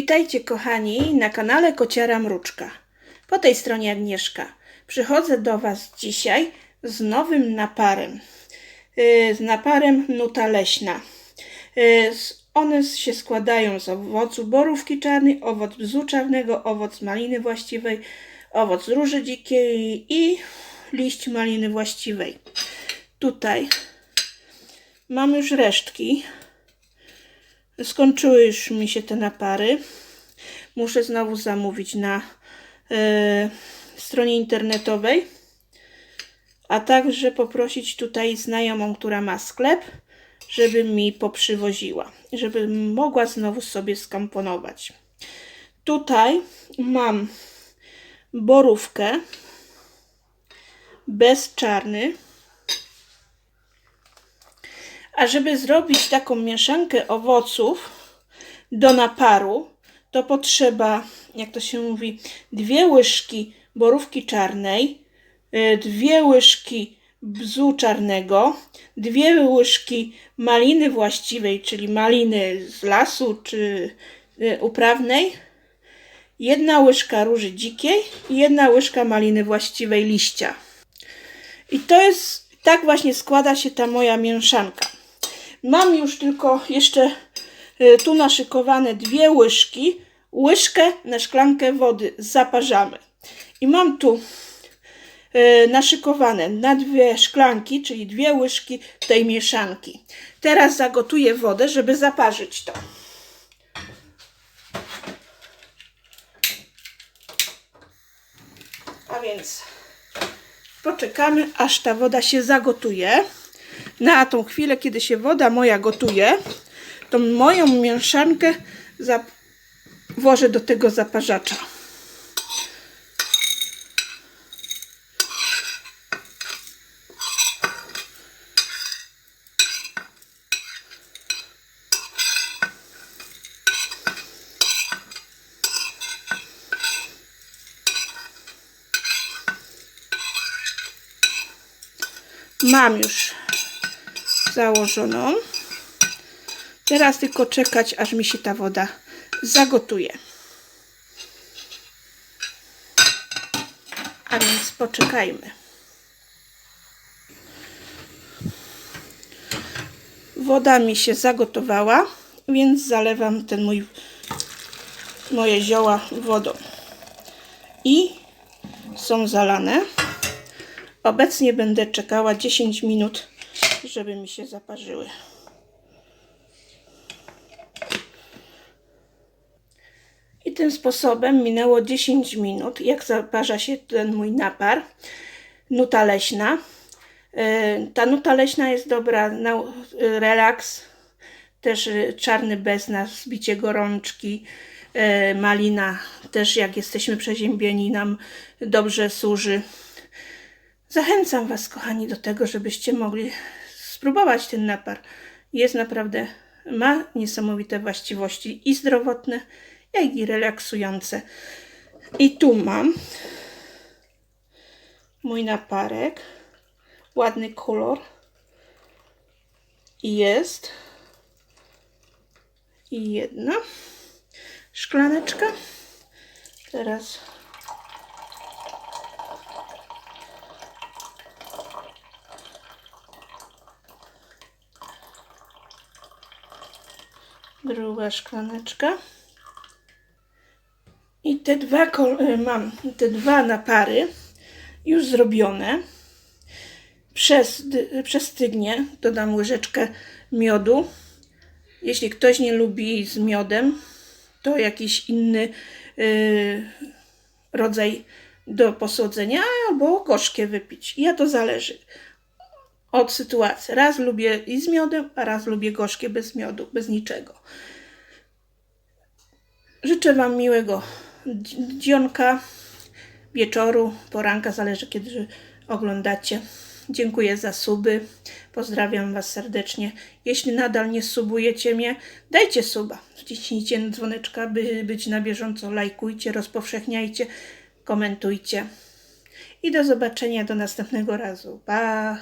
Witajcie kochani na kanale Kociara Mruczka. Po tej stronie Agnieszka. Przychodzę do Was dzisiaj z nowym naparem. Yy, Z naparem nuta leśna. Z- One się składają z owocu borówki czarnej, owoc bzu czarnego, owoc maliny właściwej, owoc róży dzikiej i liść maliny właściwej. Tutaj mam już resztki. Skończyły już mi się te napary. Muszę znowu zamówić na e, stronie internetowej. A także poprosić tutaj znajomą, która ma sklep, żeby mi poprzywoziła. Żebym mogła znowu sobie skomponować. Tutaj mam borówkę bez czarny. A żeby zrobić taką mieszankę owoców do naparu, to potrzeba, jak to się mówi, dwie łyżki borówki czarnej, y, dwie łyżki bzu czarnego, dwie łyżki maliny właściwej, czyli maliny z lasu czy y, uprawnej, jedna łyżka róży dzikiej i jedna łyżka maliny właściwej liścia. I to jest, tak właśnie składa się ta moja mieszanka. Mam już tylko jeszcze y, tu naszykowane dwie łyżki, łyżkę na szklankę wody zaparzamy. I mam tu y, naszykowane na dwie szklanki, czyli dwie łyżki tej mieszanki. Teraz zagotuję wodę, żeby zaparzyć to. A więc poczekamy, aż ta woda się zagotuje. Na tą chwilę, kiedy się woda moja gotuje, to moją mieszankę włożę do tego zaparzacza. Mam już założoną. Teraz tylko czekać, aż mi się ta woda zagotuje. A więc poczekajmy. Woda mi się zagotowała, więc zalewam ten mój moje zioła wodą. I są zalane. Obecnie będę czekała 10 minut, żeby mi się zaparzyły. I tym sposobem minęło 10 minut, jak zaparza się ten mój napar. Nuta leśna. E, Ta nuta leśna jest dobra na e, relaks. Też e, czarny bez na zbicie gorączki. Malina też jak jesteśmy przeziębieni nam dobrze służy. Zachęcam Was, kochani, do tego, żebyście mogli spróbować ten napar. Jest naprawdę, ma niesamowite właściwości i zdrowotne, jak i relaksujące. I tu mam mój naparek. Ładny kolor. I jest. I jedna szklaneczka. Teraz druga szklaneczka. I te dwa y, mam te dwa napary już zrobione. Przez, przestygnie dodam łyżeczkę miodu. Jeśli ktoś nie lubi z miodem, to jakiś inny y, rodzaj do posłodzenia albo gorzkie wypić. Ja to zależy od sytuacji. Raz lubię i z miodem, a raz lubię gorzkie bez miodu, bez niczego. Życzę Wam miłego dzi- dzionka, wieczoru, poranka, zależy kiedy oglądacie. Dziękuję za suby. Pozdrawiam Was serdecznie. Jeśli nadal nie subujecie mnie, dajcie suba. Wciśnijcie dzwoneczka, by być na bieżąco. Lajkujcie, rozpowszechniajcie, komentujcie. I do zobaczenia do następnego razu. Pa!